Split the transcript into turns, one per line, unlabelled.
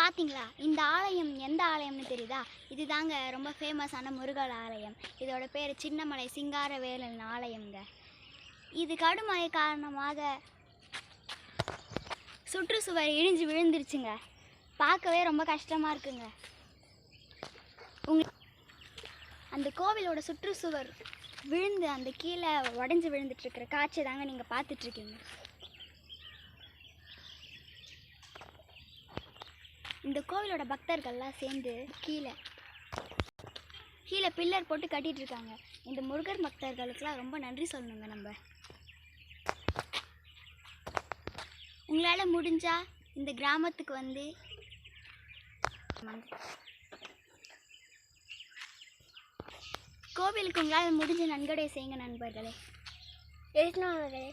பார்த்தீங்களா இந்த ஆலயம் எந்த ஆலயம்னு தெரியுதா? இதுதாங்க ரொம்ப ஃபேமஸான முருகல் ஆலயம். இதோட பேர் சின்னமலை சிங்காரவேலன் ஆலயம்ங்க. இது கடுமழை காரணமாக சுற்றுச்சுவர் இடிஞ்சு விழுந்துருச்சுங்க. பார்க்கவே ரொம்ப கஷ்டமாக இருக்குங்க. உங்க அந்த கோவிலோட சுற்றுச்சுவர் விழுந்து அந்த கீழே உடஞ்சி விழுந்துட்டு இருக்கிற காட்சி தாங்க நீங்கள் பார்த்துட்ருக்கீங்க இந்த கோவிலோட பக்தர்கள்லாம் சேர்ந்து கீழே கீழே பில்லர் போட்டு கட்டிட்டு இருக்காங்க இந்த முருகர் பக்தர்களுக்கெல்லாம் ரொம்ப நன்றி சொல்லணுங்க நம்ம. உங்களால் முடிஞ்சா இந்த கிராமத்துக்கு வந்து கோவிலுக்கு உங்களால் முடிஞ்ச நன்கொடை செய்யுங்க நண்பர்களே. எழுதினவர்களே